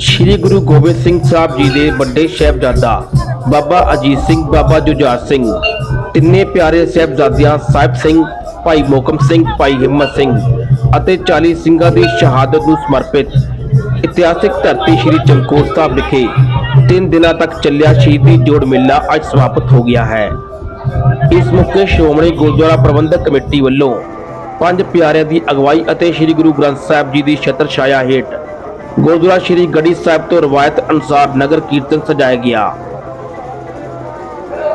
ਸ੍ਰੀ ਗੁਰੂ ਗੋਬਿੰਦ ਸਿੰਘ ਸਾਹਿਬ ਜੀ ਦੇ ਵੱਡੇ ਸਾਹਿਬਜ਼ਾਦਾ ਬਾਬਾ ਅਜੀਤ ਸਿੰਘ, ਬਾਬਾ ਜੁਝਾਰ ਸਿੰਘ, ਤਿੰਨੇ ਪਿਆਰੇ ਸਾਹਿਬਜ਼ਾਦਿਆਂ ਸਾਹਿਬ ਸਿੰਘ, ਭਾਈ ਮੋਕਮ ਸਿੰਘ, ਭਾਈ ਹਿੰਮਤ ਸਿੰਘ ਅਤੇ 40 ਸਿੰਘਾਂ ਦੀ ਸ਼ਹਾਦਤ ਨੂੰ ਸਮਰਪਿਤ ਇਤਿਹਾਸਿਕ ਧਰਤੀ ਸ੍ਰੀ ਚਮਕੌਰ ਸਾਹਿਬ ਵਿਖੇ ਤਿੰਨ ਦਿਨਾਂ ਤੱਕ ਚੱਲਿਆ ਸ਼ਹੀਦੀ ਜੋੜ ਮੇਲਾ ਅੱਜ ਸਮਾਪਤ ਹੋ ਗਿਆ ਹੈ। ਇਸ ਮੌਕੇ ਸ਼੍ਰੋਮਣੀ ਗੁਰਦੁਆਰਾ ਪ੍ਰਬੰਧਕ ਕਮੇਟੀ ਵੱਲੋਂ ਪੰਜ ਪਿਆਰਿਆਂ ਦੀ ਅਗਵਾਈ ਅਤੇ ਸ੍ਰੀ ਗੁਰੂ ਗ੍ਰੰਥ ਸਾਹਿਬ ਜੀ ਦੀ ਛਤਰ ਛਾਇਆ ਹੇਠ ਗੁਰਦੁਆਰਾ ਸ੍ਰੀ ਗੜੀ ਸਾਹਿਬ ਤੋਂ ਰਵਾਇਤ ਅਨੁਸਾਰ ਨਗਰ ਕੀਰਤਨ ਸਜਾਇਆ ਗਿਆ।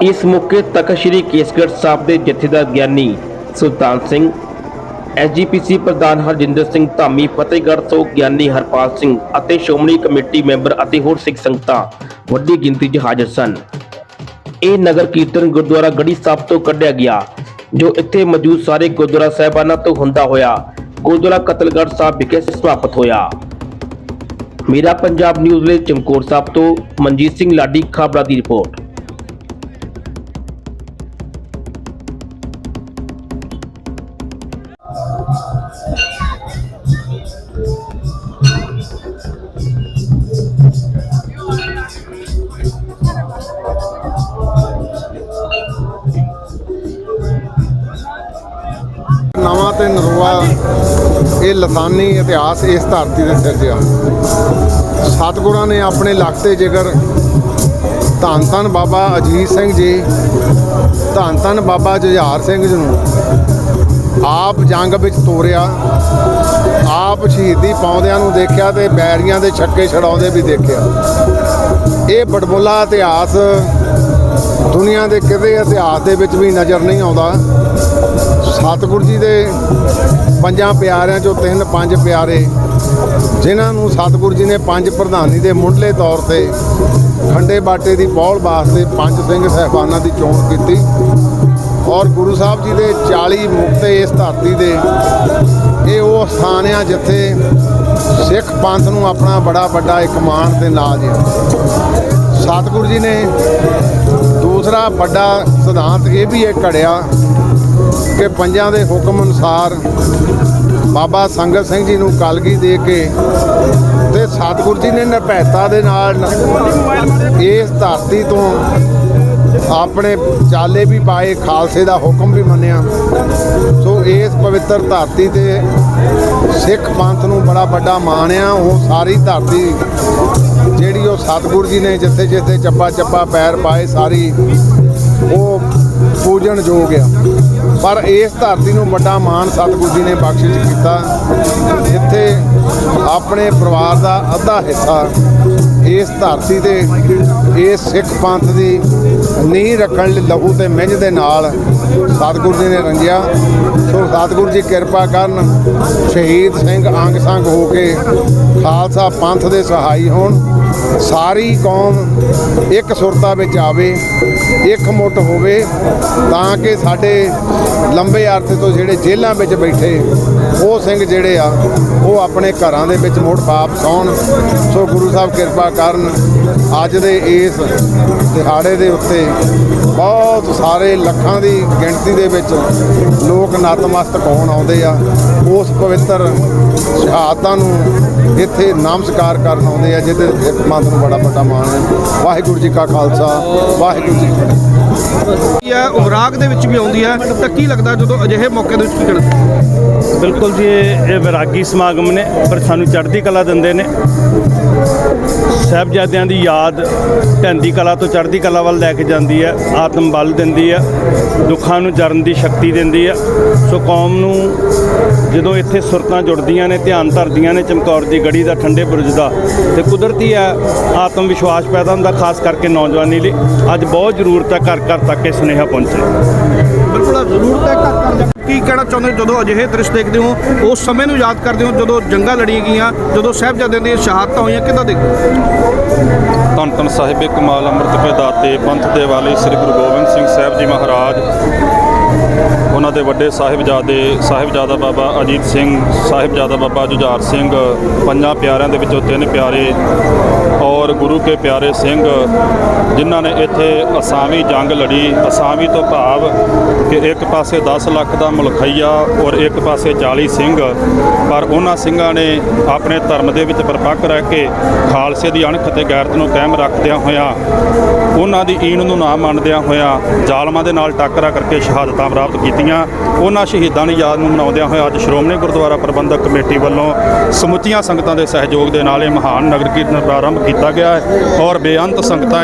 ਇਸ ਮੌਕੇ ਤਖਤ ਸ੍ਰੀ ਕੇਸਗੜ੍ਹ ਸਾਹਿਬ ਦੇ ਜਥੇਦਾਰ ਗਿਆਨੀ ਸੁਲਤਾਨ ਸਿੰਘ ਐਸਜੀਪੀਸੀ ਪ੍ਰਧਾਨ ਹਰਜਿੰਦਰ ਸਿੰਘ ਧਾਮੀ, ਫਤਿਹਗੜ੍ਹ ਤੋਂ ਗਿਆਨੀ ਹਰਪਾਲ ਸਿੰਘ ਅਤੇ ਸ਼੍ਰੋਮਣੀ ਕਮੇਟੀ ਮੈਂਬਰ ਅਤੇ ਹੋਰ ਸਿੱਖ ਸੰਗਤਾਂ ਵੱਡੀ ਗਿਣਤੀ 'ਚ ਹਾਜ਼ਰ ਸਨ। ਇਹ ਨਗਰ ਕੀਰਤਨ ਗੁਰਦੁਆਰਾ ਗੜੀ ਸਾਹਿਬ ਤੋਂ ਕੱਢਿਆ ਗਿਆ। ਜੋ ਇੱਥੇ ਮੌਜੂਦ ਸਾਰੇ ਗੁਰਦੁਆਰਾ ਸਾਹਿਬਾਨਾਂ ਤੋਂ ਹੁੰਦਾ ਹੋਇਆ, ਗੁਰਦੁਆਰਾ ਕਤਲਗੜ੍ਹ ਸਾਹਿਬ ਵਿਖੇ ਸਮਾਪਤ ਹੋਇਆ। ਮੇਰਾ ਪੰਜਾਬ ਨਿਊਜ਼ ਲਈ ਚਮਕੌਰ ਸਾਹਿਬ ਤੋਂ ਮਨਜੀਤ ਸਿੰਘ ਲਾਡੀ ਖਾਬੜਾ ਦੀ ਰਿਪੋਰਟ। ਨਵਾਂ ਇਹ ਲਸਾਨੀ ਇਤਿਹਾਸ ਇਸ ਧਰਤੀ ਦੇ ਸਿਰਜਿਆ ਸਤਿਗੁਰਾਂ ਨੇ ਆਪਣੇ ਲਖਤੇ ਜਿਗਰ ਧੰਨ ਧੰਨ ਬਾਬਾ ਅਜੀਤ ਸਿੰਘ ਜੀ, ਧੰਨ ਧੰਨ ਬਾਬਾ ਜੁਝਾਰ ਸਿੰਘ ਜੀ ਨੂੰ ਆਪ ਜੰਗ ਵਿੱਚ ਤੋਰਿਆ, ਆਪ ਸ਼ਹੀਦੀ ਪਾਉਂਦਿਆਂ ਨੂੰ ਦੇਖਿਆ ਤੇ ਬੈਰੀਆਂ ਦੇ ਛੱਕੇ ਛਡਾਉਂਦੇ ਵੀ ਦੇਖਿਆ। ਇਹ ਬੜਬੁੱਲਾ ਇਤਿਹਾਸ ਦੁਨੀਆ ਦੇ ਕਿਸੇ ਇਤਿਹਾਸ ਦੇ ਵਿੱਚ ਵੀ ਨਜ਼ਰ ਨਹੀਂ ਆਉਂਦਾ। ਸਤਿਗੁਰੂ ਜੀ ਦੇ ਪੰਜਾਂ ਪਿਆਰਿਆਂ ਚੋਂ ਤਿੰਨ ਪੰਜ ਪਿਆਰੇ, ਜਿਨ੍ਹਾਂ ਨੂੰ ਸਤਿਗੁਰੂ ਜੀ ਨੇ ਪੰਜ ਪ੍ਰਧਾਨੀ ਦੇ ਮੁੱਢਲੇ ਤੌਰ ਤੇ ਖੰਡੇ ਬਾਟੇ ਦੀ ਪੌਲ ਵਾਸਤੇ ਪੰਜ ਸਿੰਘ ਸਹਿਬਾਨਾਂ ਦੀ ਚੋਣ ਕੀਤੀ ਔਰ ਗੁਰੂ ਸਾਹਿਬ ਜੀ ਦੇ 40 ਮੁਕਤੇ ਇਸ ਧਰਤੀ ਦੇ, ਇਹ ਉਹ ਸਥਾਨ ਆ ਜਿੱਥੇ ਸਿੱਖ ਪੰਥ ਨੂੰ ਆਪਣਾ ਬੜਾ ਵੱਡਾ ਇੱਕ ਮਾਣ ਤੇ ਨਾਜ ਆ। ਸਤਿਗੁਰੂ ਜੀ ਨੇ ਦੂਸਰਾ ਵੱਡਾ ਸਿਧਾਂਤ ਇਹ ਵੀ ਇਹ ਘੜਿਆ ਕਿ ਪੰਜਾਂ ਦੇ ਹੁਕਮ ਅਨੁਸਾਰ ਬਾਬਾ ਸੰਗਤ ਸਿੰਘ ਜੀ ਨੂੰ ਕਾਲਗੀ ਦੇ ਕੇ ਤੇ ਸਤਿਗੁਰੂ ਜੀ ਨੇ ਨਿਰਭੈਤਾ ਦੇ ਨਾਲ ਇਸ ਧਰਤੀ ਤੋਂ ਆਪਣੇ ਚਾਲੇ ਵੀ ਪਾਏ, ਖਾਲਸੇ ਦਾ ਹੁਕਮ ਵੀ ਮੰਨਿਆ। ਸੋ ਇਸ ਪਵਿੱਤਰ ਧਰਤੀ ਤੇ ਸਿੱਖ ਪੰਥ ਨੂੰ ਬੜਾ ਵੱਡਾ ਮਾਣ ਆ। ਉਹ ਸਾਰੀ ਧਰਤੀ ਜਿਹੜੀ ਉਹ ਸਤਿਗੁਰੂ ਜੀ ਨੇ ਜਿੱਥੇ ਜਿੱਥੇ ਚੱਪਾ ਚੱਪਾ ਪੈਰ ਪਾਏ ਸਾਰੀ, ਉਹ ਪੂਜਣ ਯੋਗ ਆ। ਪਰ ਇਸ ਧਰਤੀ ਨੂੰ ਵੱਡਾ ਮਾਣ ਸਤਿਗੁਰੂ ਜੀ ਨੇ ਬਖਸ਼ਿਸ਼ ਕੀਤਾ। ਜਿੱਥੇ ਆਪਣੇ ਪਰਿਵਾਰ ਦਾ ਅੱਧਾ ਹਿੱਸਾ ਇਸ ਧਰਤੀ ਤੇ, ਇਸ ਸਿੱਖ ਪੰਥ ਦੀ ਨੀਂਹ ਰੱਖਣ ਲਈ ਲਹੂ ਤੇ ਮਿੰਝ ਦੇ ਨਾਲ ਸਤਿਗੁਰੂ ਜੀ ਨੇ ਰੰਗਿਆ। ਸੋ ਸਤਿਗੁਰੂ ਜੀ ਕਿਰਪਾ ਕਰਨ ਸ਼ਹੀਦ ਸਿੰਘ ਅੰਗ ਸੰਗ ਹੋ ਕੇ ਖਾਲਸਾ ਪੰਥ ਦੇ ਸਹਾਈ ਹੋਣ। ਸਾਰੀ ਕੌਮ ਇੱਕ ਸੁਰਤਾ ਵਿੱਚ ਆਵੇ। ਇੱਕ ਮੁੱਠ ਹੋਵੇ ਤਾਂ ਕਿ ਸਾਡੇ ਲੰਬੇ ਅਰਥੇ ਤੋਂ ਜਿਹੜੇ ਜੇਲ੍ਹਾਂ ਵਿੱਚ ਬੈਠੇ ਉਹ ਸਿੰਘ ਜਿਹੜੇ ਆ, ਉਹ ਆਪਣੇ ਘਰਾਂ ਦੇ ਵਿੱਚ ਮੁੜ ਵਾਪਸ ਆਉਣ। ਸੋ ਗੁਰੂ ਸਾਹਿਬ ਕਿਰਪਾ ਕਰਨ, ਅੱਜ ਦੇ ਇਸ ਦਿਹਾੜੇ ਦੇ ਉੱਤੇ ਬਹੁਤ ਸਾਰੇ ਲੱਖਾਂ ਦੀ ਗਿਣਤੀ ਦੇ ਵਿੱਚ ਲੋਕ ਨਤਮਸਤਕ ਹੋਣ ਆਉਂਦੇ ਆ। ਉਸ ਪਵਿੱਤਰ ਸ਼ਹਾਦਤਾਂ ਨੂੰ ਇੱਥੇ ਨਮਸਕਾਰ ਕਰਨ ਆਉਂਦੇ ਆ, ਜਿਹਦੇ ਇੱਕ ਮਨ ਨੂੰ ਬੜਾ ਵੱਡਾ ਮਾਣ ਹੈ। ਵਾਹਿਗੁਰੂ ਜੀ ਕਾ ਖਾਲਸਾ, ਵਾਹਿਗੁਰੂ ਜੀ ਕੀ ਹੈ? ਉਮਰਾਗ ਦੇ ਵਿੱਚ ਵੀ ਆਉਂਦੀ ਹੈ। ਤਾਂ ਕੀ ਲੱਗਦਾ ਜਦੋਂ ਅਜਿਹੇ ਮੌਕੇ ਦੇ ਵਿੱਚ ਕੀ ਕਰਨਾ ਬਿਲਕੁਲ ਜੀ, ਇਹ ਵਿਰਾਗੀ ਸਮਾਗਮ ਨੇ, ਪਰ ਸਾਨੂੰ ਚੜ੍ਹਦੀ ਕਲਾ ਦਿੰਦੇ ਨੇ। ਸਾਹਿਬਜ਼ਾਦਿਆਂ ਦੀ ਯਾਦ ਢੰਦੀ ਕਲਾ ਤੋਂ ਚੜ੍ਹਦੀ ਕਲਾ ਵੱਲ ਲੈ ਕੇ ਜਾਂਦੀ ਹੈ, ਆਤਮ ਬਲ ਦਿੰਦੀ ਹੈ, ਦੁੱਖਾਂ ਨੂੰ ਜਰਨ ਦੀ ਸ਼ਕਤੀ ਦਿੰਦੀ ਹੈ। ਸੋ ਕੌਮ ਨੂੰ ਜਦੋਂ ਇੱਥੇ ਸੁਰਤਾਂ ਜੁੜਦੀਆਂ ਨੇ, ਧਿਆਨ ਧਰਦੀਆਂ ਨੇ, ਚਮਕੌਰ ਦੀ ਗੜੀ ਦਾ, ਠੰਡੇ ਬੁਰਜ ਦਾ, ਤੇ ਕੁਦਰਤੀ ਹੈ ਆਤਮ ਵਿਸ਼ਵਾਸ ਪੈਦਾ ਹੁੰਦਾ, ਖਾਸ ਕਰਕੇ ਨੌਜਵਾਨੀ ਲਈ, ਅੱਜ ਬਹੁਤ ਜ਼ਰੂਰਤ ਹੈ ਘਰ ਘਰ ਤੱਕ ਇਹ ਸੁਨੇਹਾ ਪਹੁੰਚੇ। ਬਿਲਕੁਲ ਜ਼ਰੂਰਤ ਹੈ ਕੀ ਕਹਿਣਾ ਚਾਹੁੰਦੇ ਹੋ? ਜਦੋਂ ਅਜਿਹੇ ਦ੍ਰਿਸ਼ ਦੇਖਦੇ ਹੋ, ਉਸ ਸਮੇਂ ਨੂੰ ਯਾਦ ਕਰਦੇ ਹੋ, ਜਦੋਂ ਜੰਗਾਂ ਲੜੀਆਂ ਗਈਆਂ, ਜਦੋਂ ਸਾਹਿਬਜ਼ਾਦਿਆਂ ਦੀਆਂ ਸ਼ਹਾਦਤਾਂ ਹੋਈਆਂ, ਕਿੱਦਾਂ ਦੇਖਦੇ ਧੰਨ ਧੰਨ ਸਾਹਿਬੇ ਕਮਾਲ ਅੰਮ੍ਰਿਤ ਪੇ ਦਾਤੇ ਪੰਥ ਦੇ ਵਾਲੇ ਸ੍ਰੀ ਗੁਰੂ ਗੋਬਿੰਦ ਸਿੰਘ ਸਾਹਿਬ ਜੀ ਮਹਾਰਾਜ। ਉਹਨਾਂ ਦੇ ਵੱਡੇ ਸਾਹਿਬਜ਼ਾਦੇ, ਸਾਹਿਬਜ਼ਾਦਾ ਬਾਬਾ ਅਜੀਤ ਸਿੰਘ, ਸਾਹਿਬਜ਼ਾਦਾ ਬਾਬਾ ਜੁਝਾਰ ਸਿੰਘ, ਪੰਜਾਂ ਪਿਆਰਿਆਂ ਦੇ ਵਿੱਚੋਂ ਤਿੰਨ ਪਿਆਰੇ ਔਰ ਗੁਰੂ ਕੇ ਪਿਆਰੇ ਸਿੰਘ, ਜਿਨ੍ਹਾਂ ਨੇ ਇੱਥੇ ਅਸਾਮੀ ਜੰਗ ਲੜੀ। ਅਸਾਮੀ ਤੋਂ ਭਾਵ ਕਿ ਇੱਕ ਪਾਸੇ 10 ਲੱਖ ਦਾ ਮੁਲਖਈਆ ਔਰ ਇੱਕ ਪਾਸੇ 40 ਸਿੰਘ, ਪਰ ਉਹਨਾਂ ਸਿੰਘਾਂ ਨੇ ਆਪਣੇ ਧਰਮ ਦੇ ਵਿੱਚ ਪਰਪੱਕ ਰਹਿ ਕੇ ਖਾਲਸੇ ਦੀ ਅਣਖ ਤੇ ਗੈਰਤ ਨੂੰ ਕਾਇਮ ਰੱਖਦਿਆਂ ਹੋਇਆਂ, ਉਹਨਾਂ ਦੀ ਈਨ ਨੂੰ ਨਾ ਮੰਨਦਿਆਂ ਹੋਇਆਂ ਜ਼ਾਲਮਾਂ ਦੇ ਨਾਲ ਟੱਕਰਾ ਕਰਕੇ ਸ਼ਹਾਦਤਾਂ ਪ੍ਰਾਪਤ ਕੀਤੀਆਂ। ਉਹਨਾਂ ਸ਼ਹੀਦਾਂ ਦੀ ਯਾਦ ਨੂੰ ਮਨਾਉਂਦਿਆਂ ਹੋਇਆ ਅੱਜ ਸ਼੍ਰੋਮਣੀ ਗੁਰਦੁਆਰਾ ਪ੍ਰਬੰਧਕ ਕਮੇਟੀ ਵੱਲੋਂ ਸਮੁੱਚੀਆਂ ਸੰਗਤਾਂ ਦੇ ਸਹਿਯੋਗ ਦੇ ਨਾਲ ਇਹ ਮਹਾਨ ਨਗਰ ਕੀਰਤਨ ਪ੍ਰਾਰੰਭ ਕੀਤਾ ਗਿਆ ਹੈ ਔਰ ਬੇਅੰਤ ਸੰਗਤਾਂ